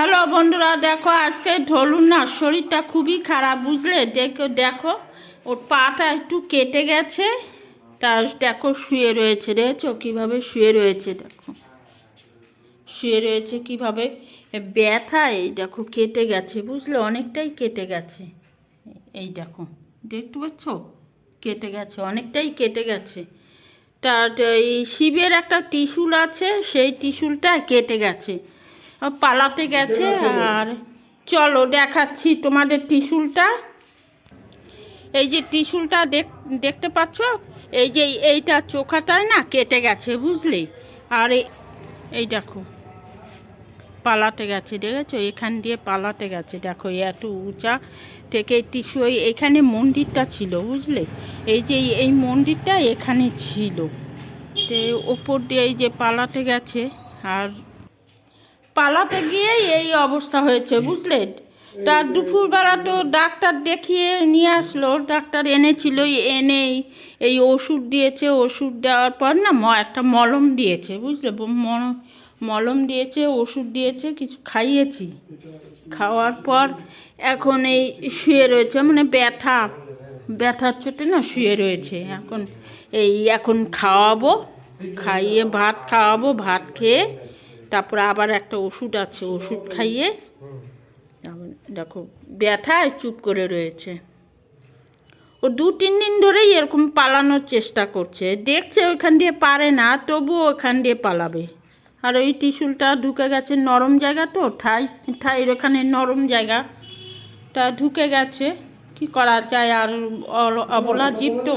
Hello বন্ধুরা, দেখো আজকে ঢলুন না শরীরটা খুবই খারাপ, বুঝলে? দেখো দেখো, ওর পাটা একটু কেটে গেছে, তা দেখো শুয়ে রয়েছে, দেখছ? কীভাবে শুয়ে রয়েছে, দেখো। শুয়ে রয়েছে কীভাবে? ব্যথা এই দেখো, কেটে গেছে, বুঝলে? অনেকটাই কেটে গেছে। এই দেখো, দেখতে পাচ্ছ? কেটে গেছে, অনেকটাই কেটে গেছে। তার এই শিবের একটা টিস্যুল আছে, সেই টিস্যুলটা কেটে গেছে। পালাতে গেছে আর চলো দেখাচ্ছি তোমাদের টিস্যুলটা। এই যে দেখ দেখতে পাচ্ছ? এই যে এইটা চোখাটায় না কেটে গেছে বুঝলি? আর এই- দেখো পালাতে গেছে দেখেছ? এখান দিয়ে পালাতে গেছে দেখো এত উঁচা থেকে ওই এখানে মন্দিরটা ছিল বুঝলে? এই যে এই- এই মন্দিরটা এখানে ছিল। তো ওপর দিয়ে এই যে পালাতে গেছে আর পালাতে গিয়েই এই অবস্থা হয়েছে বুঝলে? তার দুপুরবেলা তো ডাক্তার দেখিয়ে নিয়ে আসলো ডাক্তার এনেছিল এনেই এই ওষুধ দিয়েছে ওষুধ দেওয়ার পর না ম একটা মলম দিয়েছে বুঝলে? মলম দিয়েছে ওষুধ দিয়েছে কিছু খাইয়েছি। খাওয়ার পর এখন এই শুয়ে রয়েছে মানে ব্যথা ব্যথার চোটে না শুয়ে রয়েছে। এখন এই এখন খাওয়াবো খাইয়ে ভাত খাওয়াবো ভাত খেয়ে তারপরে আবার একটা ওষুধ আছে ওষুধ খাইয়ে দেখো ব্যথায় চুপ করে রয়েছে। ও দু তিন দিন ধরেই এরকম পালানোর চেষ্টা করছে। দেখছে ওইখান দিয়ে পারে না তবুও ওখান দিয়ে পালাবে। আর ওই টিস্যুলটা ঢুকে গেছে নরম জায়গা তো ঠাই ঠাই ওখানে নরম জায়গা। তা ঢুকে গেছে কি করা যায় আর অবলা জীব তো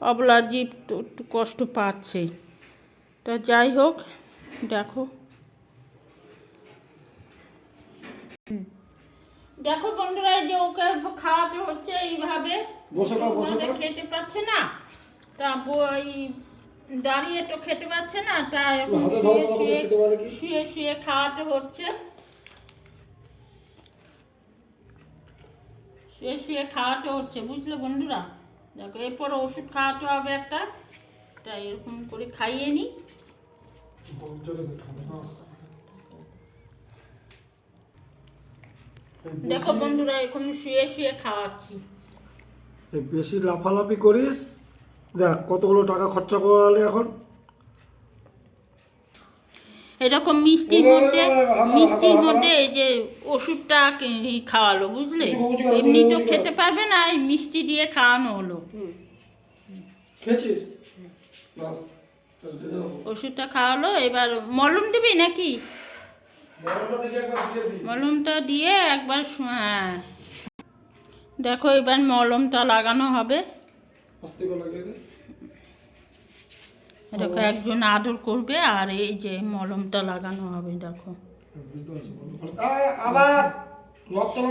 অবলা জীব তো কষ্ট পাচ্ছে। তা যাই হোক দেখো। দেখো বন্ধুরা এই যে ওকে খাওয়াতে হচ্ছে এইভাবে। বসে খাও, বসে খাও। খেতে পাচ্ছে না। তা ওই দাঁড়িয়ে তো খেতে পাচ্ছে না তা? শুয়ে শুয়ে খাওয়াতে হচ্ছে। শুয়ে শুয়ে খাওয়াতে হচ্ছে বুঝলে বন্ধুরা? দেখো এরপর ওষুধ খাওয়াতে হবে একটা। তাই এরকম করে খাইয়ে নিই দেখো বন্ধুরা এরকম শুয়ে শুয়ে খাওয়াচ্ছি। বেশি লাফালাফি করিস। দেখ কতগুলো টাকা খরচা করালে এখন? এরকম মিষ্টির মধ্যে মিষ্টির মধ্যে এই যে ওষুধটা খাওয়ালো বুঝলে? এমনি তো খেতে পারবে না এই মিষ্টি দিয়ে খাওয়ানো হলো। ওষুধটা খাওয়ালো এবার মলম দিবি নাকি? মলমটা দিয়ে একবার হ্যাঁ দেখো এবার মলমটা লাগানো হবে দেখো একজন আদর করবে আর এই যে মলমটা লাগানো হবে দেখো আবার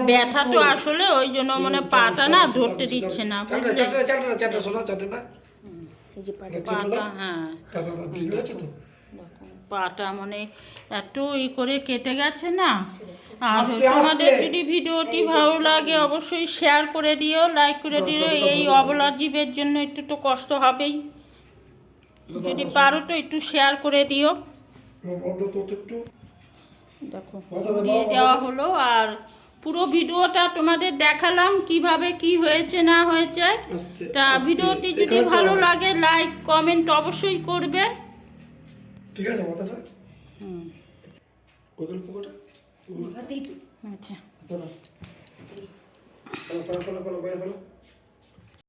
ব্যথা তো আসলে ওই জন্য মানে পাটা না ধরতে দিচ্ছে না পাটা হ্যাঁ পাটা মানে এত ই করে কেটে গেছে না? আর তোমাদের যদি ভিডিওটি ভালো লাগে অবশ্যই শেয়ার করে দিও লাইক করে দিও। এই অবলা জীবের জন্য একটু তো কষ্ট হবেই। যদি পারো তো একটু শেয়ার করে দিও। দেখো দিয়ে দেওয়া হলো। আর পুরো ভিডিওটা তোমাদের দেখালাম কীভাবে কি হয়েছে না হয়েছে। তা ভিডিওটি যদি ভালো লাগে লাইক কমেন্ট অবশ্যই করবে। ঠিক আছে মাথাটা হুম। ওইগুলো পোকোটা? আচ্ছা। চলো চলো চলো চলো